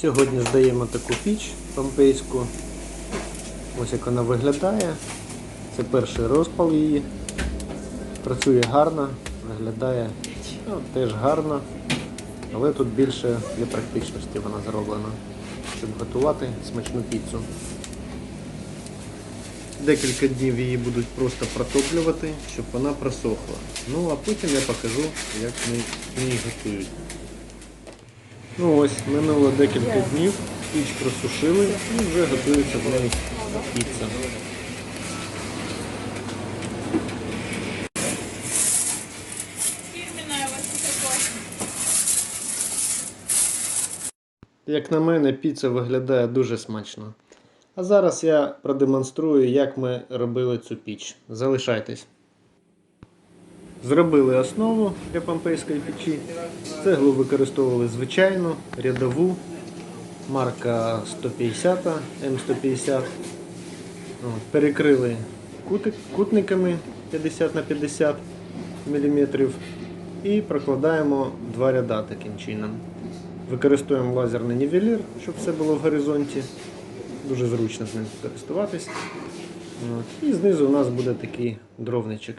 Сьогодні здаємо таку піч помпейську. Ось як вона виглядає. Це перший розпал її. Працює гарно, виглядає ну, теж гарно, але тут більше для практичності вона зроблена, щоб готувати смачну піцу. Декілька днів її будуть просто протоплювати, щоб вона просохла. Ну а потім я покажу, як вони її готують. Ну ось, минуло декілька днів, піч просушили і вже готується в неї піца. Як на мене, піца виглядає дуже смачно. А зараз я продемонструю, як ми робили цю піч. Залишайтесь. Зробили основу для помпейської печі. Цеглу використовували звичайну, рядову, марка 150 М150. Перекрили кутниками 50 на 50 мм і прокладаємо два ряда таким чином. Використовуємо лазерний нівелір, щоб все було в горизонті. Дуже зручно з ним користуватись. І знизу у нас буде такий дровничок.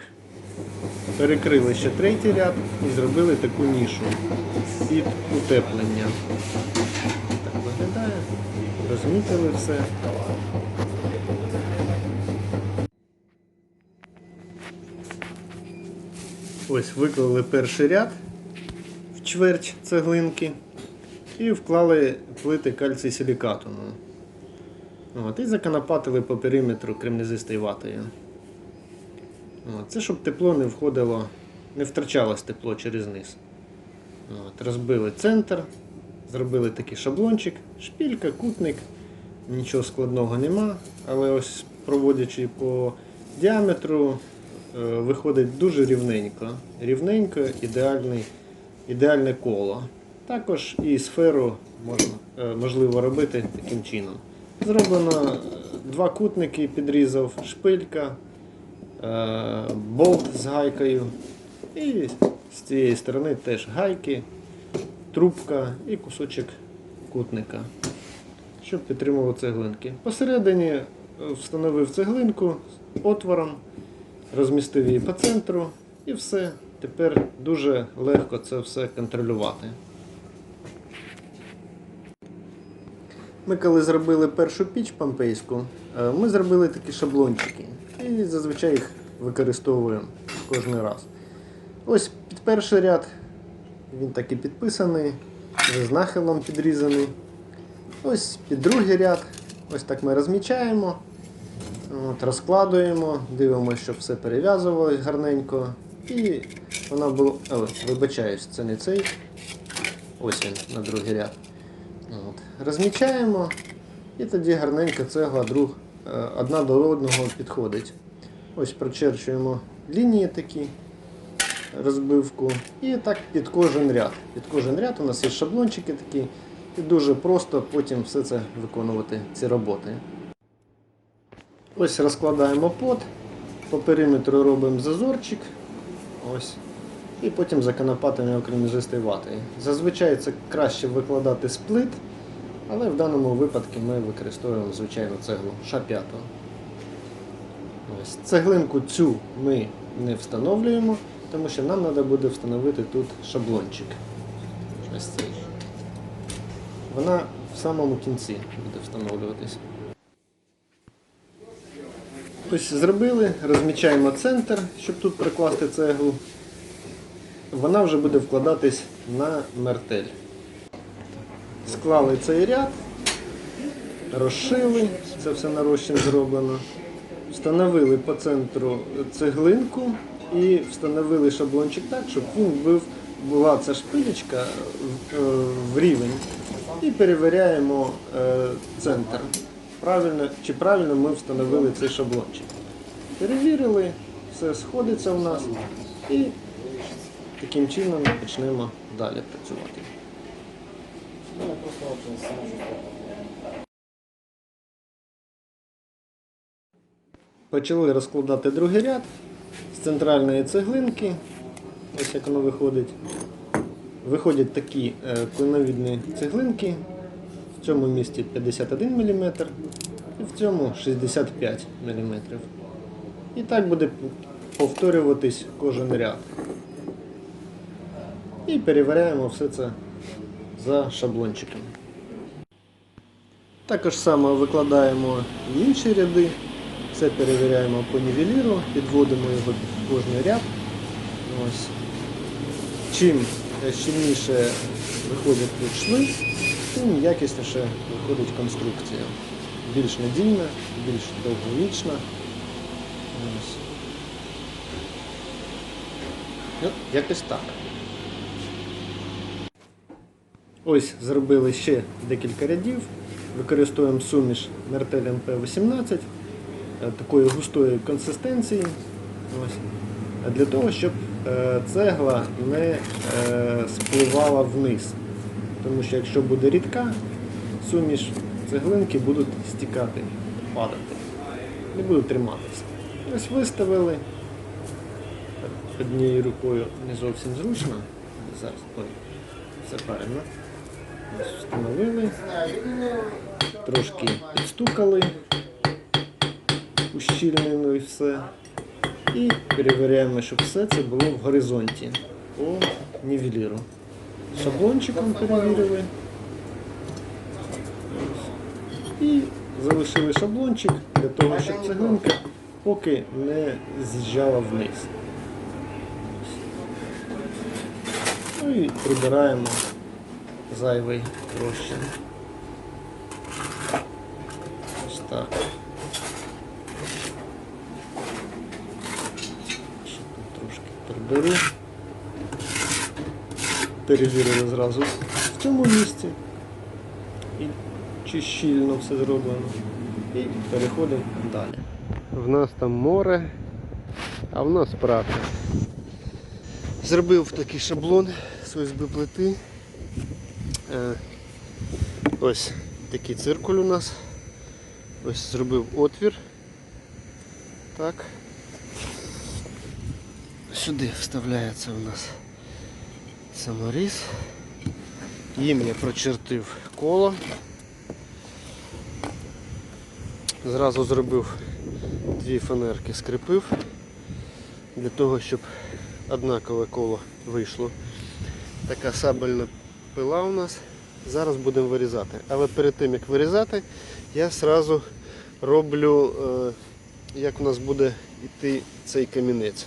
Перекрили ще третій ряд і зробили таку нішу під утеплення. Так виглядає. Розмітили все. Ось виклали перший ряд в чверть цеглинки і вклали плити кальцій силікату. Ну. От, і законопатили по периметру кремнезистою ватою. Це щоб тепло не входило, не втрачалось тепло через низ. От, розбили центр, зробили такий шаблончик, шпілька, кутник, нічого складного нема, але ось проводячи по діаметру, е, виходить дуже рівненько. Рівненько, ідеальний, ідеальне коло. Також і сферу можна, е, можливо робити таким чином. Зроблено е, два кутники, підрізав, шпилька, болт з гайкою. І з цієї сторони теж гайки, трубка і кусочок кутника, щоб підтримував цеглинки. Посередині е, встановив цеглинку отвором, розмістив її по центру і все. Тепер дуже легко це все контролювати. Ми коли зробили першу піч помпейську, е, ми зробили такі шаблончики. І зазвичай їх використовуємо кожен раз. Ось під перший ряд він так і підписаний, вже з нахилом підрізаний. Ось під другий ряд, ось так ми розмічаємо, от, розкладуємо, дивимося, щоб все перев'язувалось гарненько. І вона була. О, вибачаюсь, це не цей. Ось він на другий ряд. От. Розмічаємо і тоді гарненько цегла друг, е, одна до одного підходить. Ось прочерчуємо лінії такі, розбивку. І так під кожен ряд. Під кожен ряд у нас є шаблончики такі. І дуже просто потім все це виконувати, ці роботи. Ось розкладаємо под, по периметру робимо зазорчик. Ось. І потім законопатимо окремізистою ватою. Зазвичай це краще викладати з плит, але в даному випадку ми використовуємо звичайну цеглу Ш5. Ось. Цеглинку цю ми не встановлюємо, тому що нам треба буде встановити тут шаблончик. Ось цей. Вона в самому кінці буде встановлюватись. Ось зробили, розмічаємо центр, щоб тут прикласти цеглу. Вона вже буде вкладатись на мертель. Склали цей ряд, розшили, це все на розчин зроблено. Встановили по центру цеглинку і встановили шаблончик так, щоб він був, була ця шпилечка в, е, рівень. І перевіряємо е, центр. Правильно, чи правильно ми встановили цей шаблончик. Перевірили, все сходиться у нас і таким чином почнемо далі працювати. Почали розкладати другий ряд з центральної цеглинки. Ось як воно виходить. Виходять такі е, клиновідні цеглинки в цьому місці 51 мм і в цьому 65 мм. І так буде повторюватись кожен ряд. І перевіряємо все це за шаблончиком. Також само викладаємо інші ряди. Все перевіряємо по нівеліру, підводимо його під кожний ряд. Ось. Чим щільніше виходять тут тим якісніше виходить конструкція. Більш надійна, більш довговічна. Ось. Ну, якось так. Ось зробили ще декілька рядів. Використовуємо суміш Mertel MP18 е, такої густої консистенції. Ось. Для того, щоб е, цегла не е, спливала вниз. Тому що якщо буде рідка, суміш цеглинки будуть стікати, падати. Не будуть триматися. Ось виставили. Однією рукою не зовсім зручно. Зараз все правильно. Ось встановили. Трошки підстукали ущільнено все. І перевіряємо, щоб все це було в горизонті по нівеліру. Шаблончиком перевірили. І залишили шаблончик для того, щоб цеглинка поки не з'їжджала вниз. Ну і прибираємо зайвий розчин. Ось так. Ще тут приберу. Перевірили зразу в цьому місці. І чи щільно все зроблено. І переходимо далі. В нас там море, а в нас праха. Зробив такий шаблон з ОСБ плити. Е, Ось такий циркуль у нас. Ось зробив отвір. Так. Сюди вставляється у нас саморіз. Їм я прочертив коло. Зразу зробив дві фанерки, скріпив для того, щоб однакове коло вийшло. Така сабельна пила у нас. Зараз будемо вирізати. Але перед тим як вирізати, я зразу роблю, е, як у нас буде йти цей камінець.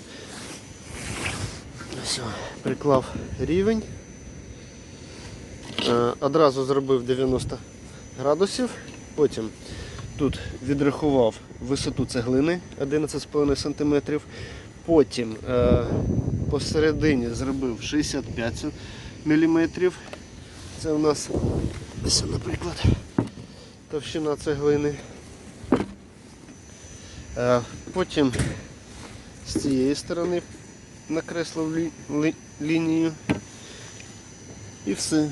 О, приклав рівень. Е, Одразу зробив 90 градусів. Потім тут відрахував висоту цеглини 11,5 см. Потім е, посередині зробив 65 мм. Це у нас, наприклад, товщина цеглини. Е, потім з цієї сторони накреслив лі, лі, лінію. І все.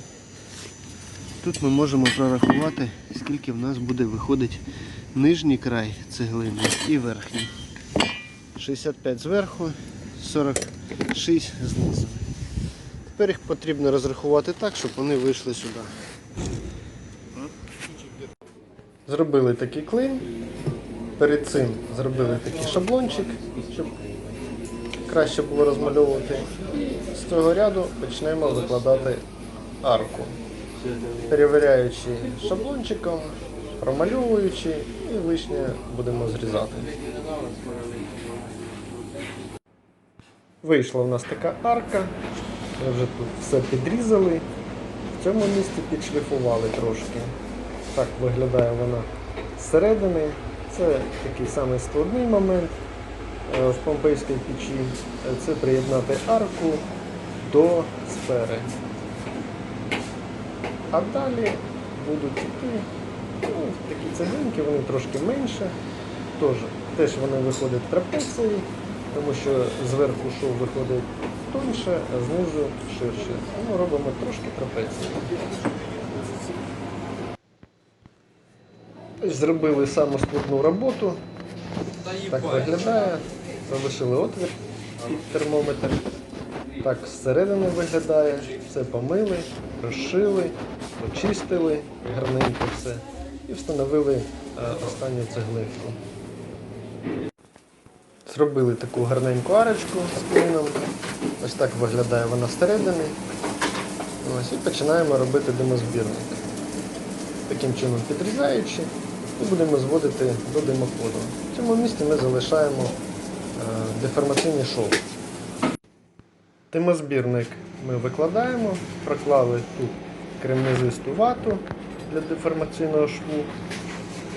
Тут ми можемо прорахувати, скільки в нас буде виходить нижній край цеглини і верхній. 65 зверху, 46 знизу. Тепер їх потрібно розрахувати так, щоб вони вийшли сюди. Зробили такий клин. Перед цим зробили такий шаблончик, краще було розмальовувати. З цього ряду почнемо викладати арку. Перевіряючи шаблончиком, промальовуючи і лишнє будемо зрізати. Вийшла в нас така арка. Ми вже тут все підрізали. В цьому місці підшліфували трошки. Так виглядає вона зсередини. Це такий самий складний момент в помпейській печі. Е, Це приєднати арку до сфери. А далі будуть йти ну, такі цеглинки, вони трошки менше. Тож, теж вони виходять трапеції, тому що зверху шов виходить тоньше, а знизу ширше. Тому робимо трошки трапеції. Зробили саму складну роботу. Так виглядає. Залишили отвір під термометр. Так зсередини виглядає. Все помили, розшили. очистили гарненько все і встановили е, останню цеглинку. Зробили таку гарненьку арочку з клином. Ось так виглядає вона зсередини. Ось, і починаємо робити димозбірник. Таким чином підрізаючи, і будемо зводити до димоходу. В цьому місці ми залишаємо деформаційний шов. Димозбірник ми викладаємо, проклали тут кремнезисту вату для деформаційного шву.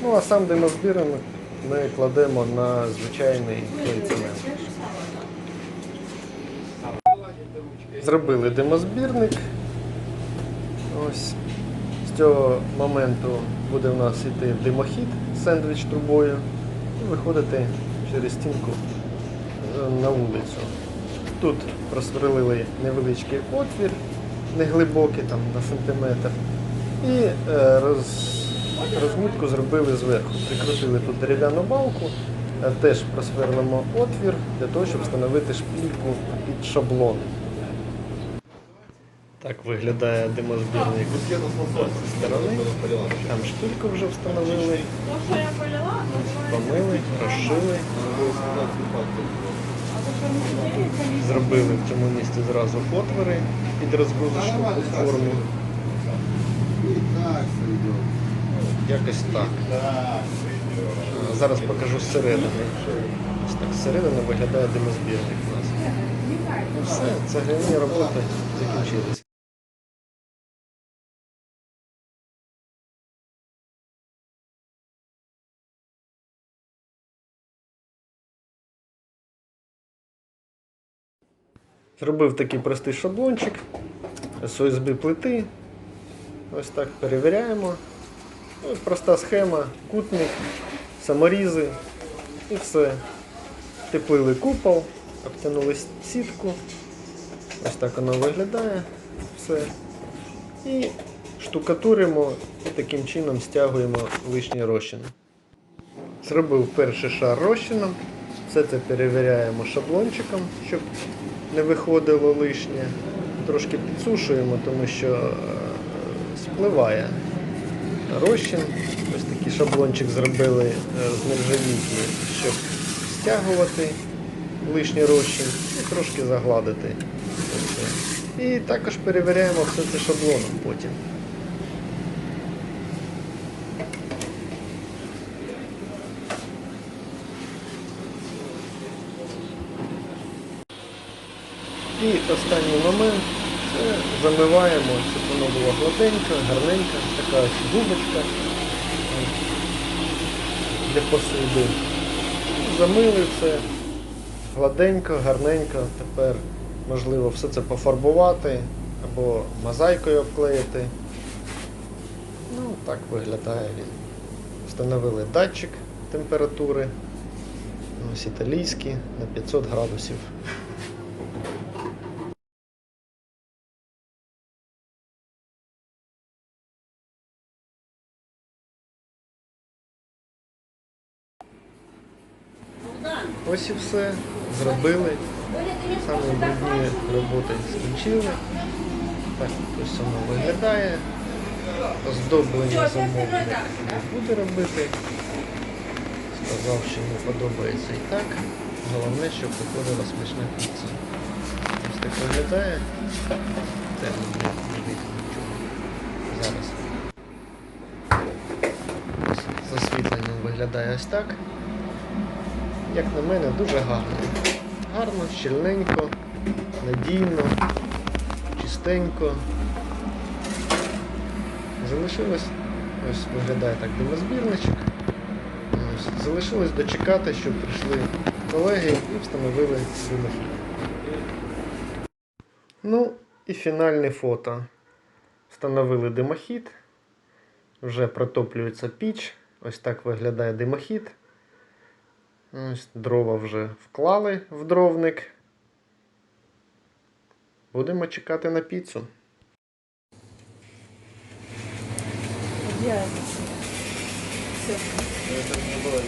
Ну а сам димозбірник ми кладемо на звичайний клей-цемент. Зробили димозбірник. Ось. З цього моменту буде в нас йти димохід сендвіч трубою і виходити через стінку на вулицю. Тут просверлили невеличкий отвір, неглибокий там на сантиметр. І е, роз, розмітку зробили зверху. Прикрутили тут дерев'яну балку, е, теж просверлимо отвір для того, щоб встановити шпильку під шаблон. Так виглядає димозбірник зі сторони. Там шпильку вже встановили, То, що я полила, помили, розшили. Зробили в цьому місці зразу отвори під розгрузочну форму. Якось так. Зараз покажу зсередини. Ось так зсередини виглядає нас. Ну все, цегляні роботи закінчились. Зробив такий простий шаблончик з ОСБ плити. Ось так перевіряємо. Ну, проста схема, кутник, саморізи і все. Теплили купол, обтянули сітку. Ось так воно виглядає. Все. І штукатуримо і таким чином стягуємо лишні розчини. Зробив перший шар розчином. Все це перевіряємо шаблончиком, щоб не виходило лишнє. Трошки підсушуємо, тому що е, спливає розчин. Ось такий шаблончик зробили е, з нержавійки, щоб стягувати лишній розчин і трошки загладити. І також перевіряємо все це шаблоном потім. І останній момент це замиваємо, щоб воно було гладенько, гарненько, така ось губочка для посуди. Замили все гладенько, гарненько. Тепер можливо все це пофарбувати або мозаїкою обклеїти. Ну, так виглядає він. Встановили датчик температури. Ось італійський на 500 градусів. Все. Зробили. Саме брудні роботи скінчили. Так ось воно виглядає. Оздоблення замовник не буде робити. Сказав, що йому подобається і так. Головне, щоб виходила смачна піца. Ось так виглядає. Темно не видно нічого. Зараз. Ось з освітленням виглядає ось так. Як на мене, дуже гарно. Гарно, щільненько, надійно, чистенько. Залишилось, ось виглядає так димозбірничок. Ось, залишилось дочекати, щоб прийшли колеги і встановили димохід. Ну і фінальне фото. Встановили димохід. Вже протоплюється піч. Ось так виглядає димохід. Ось дрова вже вклали в дровник. Будемо чекати на піцу. Я... Все. Это не было.